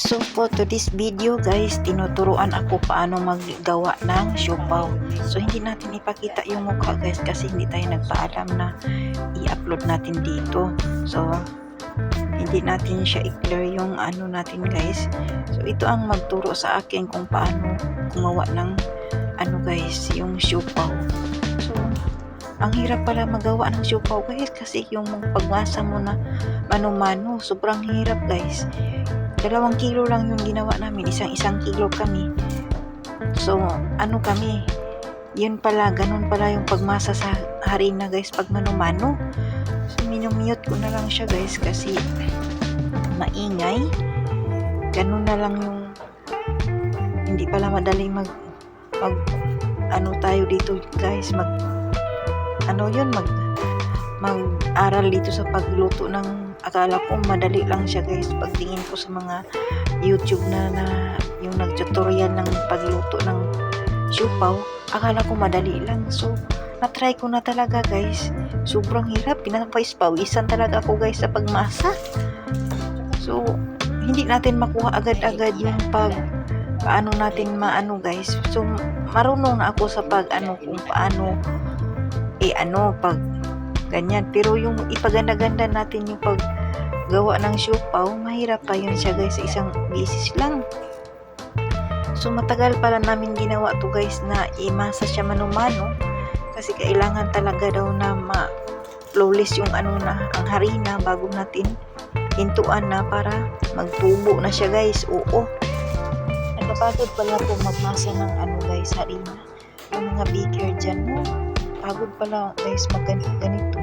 So for to this video guys, tinuturuan ako paano maggawa ng siopaw. So hindi natin ipakita yung mukha guys kasi hindi tayo nagpaalam na i-upload natin dito. So hindi natin siya i-clear yung ano natin guys. So ito ang magturo sa akin kung paano gumawa ng ano guys, yung siopaw. So ang hirap pala magawa ng siopaw guys kasi yung pagmasa mo na mano-mano, sobrang hirap guys dalawang kilo lang yung ginawa namin. Isang isang kilo kami. So ano kami? Yun pala ganun pala yung pagmasa sa harina guys. Pag mano-mano so minumute ko na lang siya guys kasi maingay. Ganun na lang yung hindi pala madali mag mag ano tayo dito guys. Mag ano yun? Mag mag-aral dito sa pagluto ng akala ko madali lang siya guys. Pagtingin ko sa mga youtube na, na yung nag-tutorial ng pagluto ng siupaw akala ko madali lang. So na-try ko na talaga guys. Sobrang hirap. Pinapais-pawisan talaga ako guys sa pagmasa. So hindi natin makuha agad-agad yung pag paano natin maano guys. So marunong na ako sa pag ano kung paano eh ano pag ganyan. Pero yung ipaganda-ganda natin yung paggawa ng siopaw, mahirap pa yun siya guys sa isang bisis lang. So matagal pala namin ginawa to guys na imasa siya manumano kasi kailangan talaga daw na ma flawless yung ano na ang harina bago natin hintuan na para magtubo na siya guys. Oo. Napapagod pala po magmasa ng ano guys harina. Yung mga baker dyan mo. Pagod pala guys mag ganito.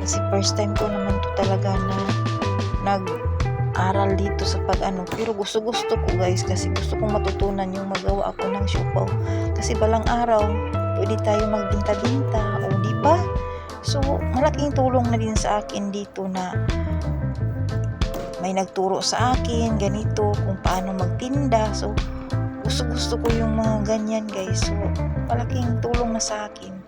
Kasi first time ko naman to talaga na nag-aral dito sa pag ano. Pero gusto gusto ko guys kasi gusto kong matutunan yung magawa ako ng siopaw. Kasi balang araw, pwede tayo magbinta-binta o di ba? So, malaking tulong na din sa akin dito na may nagturo sa akin ganito kung paano magtinda. So, gusto gusto ko yung mga ganyan guys. So, malaking tulong na sa akin.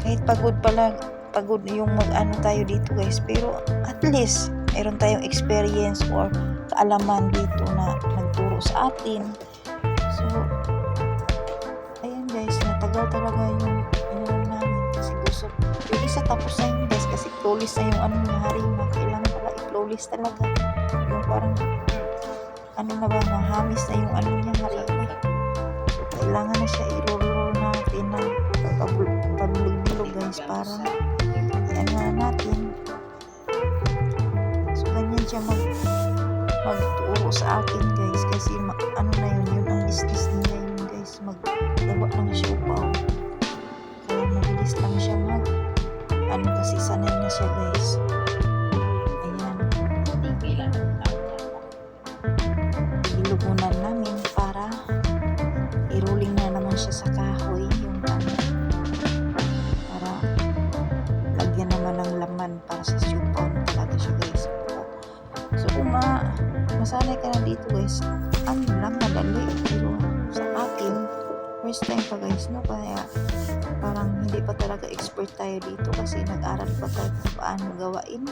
Kahit pagod pala pagod yung mag-ano tayo dito guys. Pero at least meron tayong experience or kaalaman dito na nagturo sa atin. So ayan guys. Natagal talaga yung inalam namin kasi gusto yung isa tapos na yun guys kasi flawless na yung ano niya harina kailangan pala i-flawless talaga. Yung parang ano na ba mahamis na yung ano niya harina so kailangan na siya i-roll natin na pabulog-bulog guys para ano na natin. So, ganyan siya mag magturo sa akin guys kasi ano na yun yun ang business masanay ka na dito guys. Ano lang madali. Pero sa akin first time pa guys no? Kaya parang hindi pa talaga expert tayo dito kasi nag-aral pa tayo kung paano gawain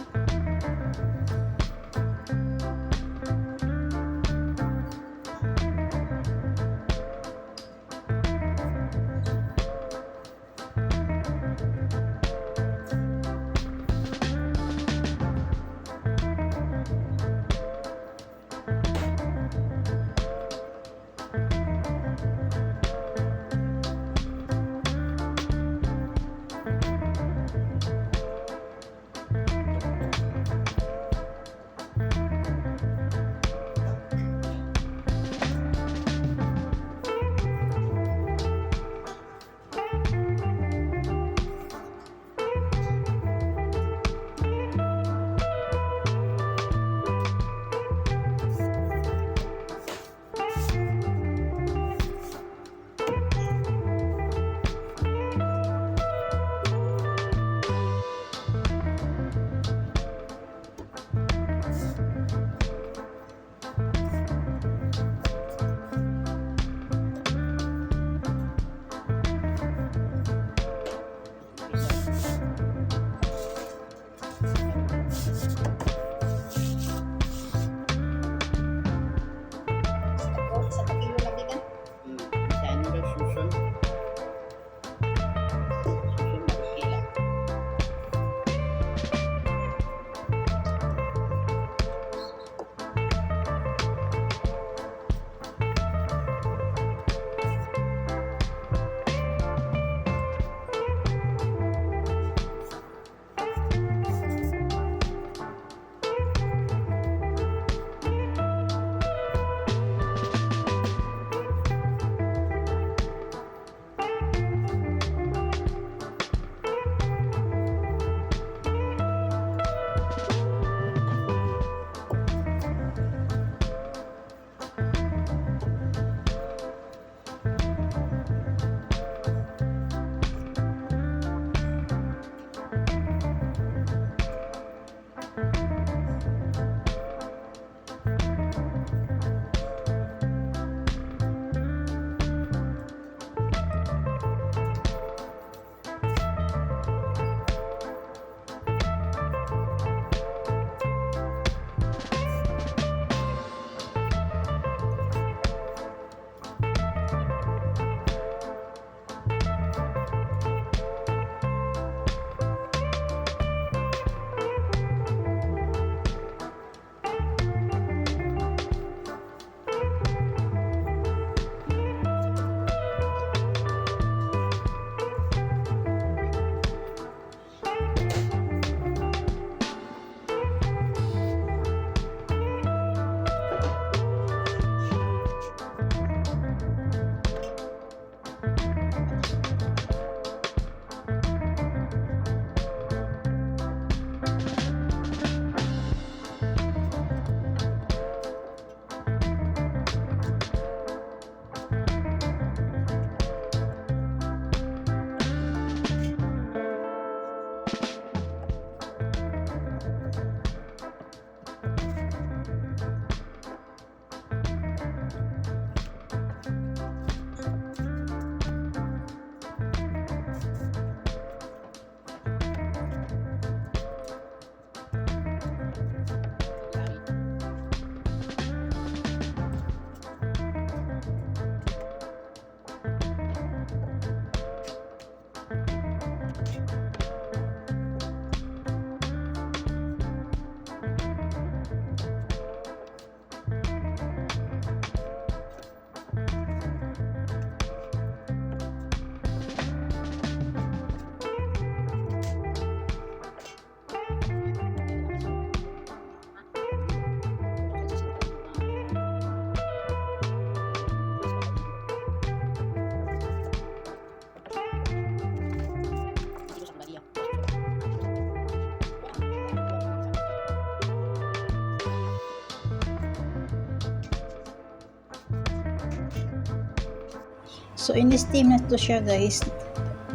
So, in-steam na to siya guys.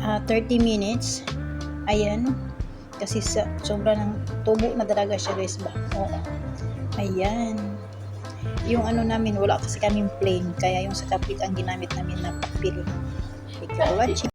ah 30 minutes. Ayan. Kasi sa, sobra ng tubo na talaga siya guys. Oo. Ayan. Yung ano namin, wala kasi kaming plain. Kaya yung sa kapit ang ginamit namin na papel. Thank you for watching.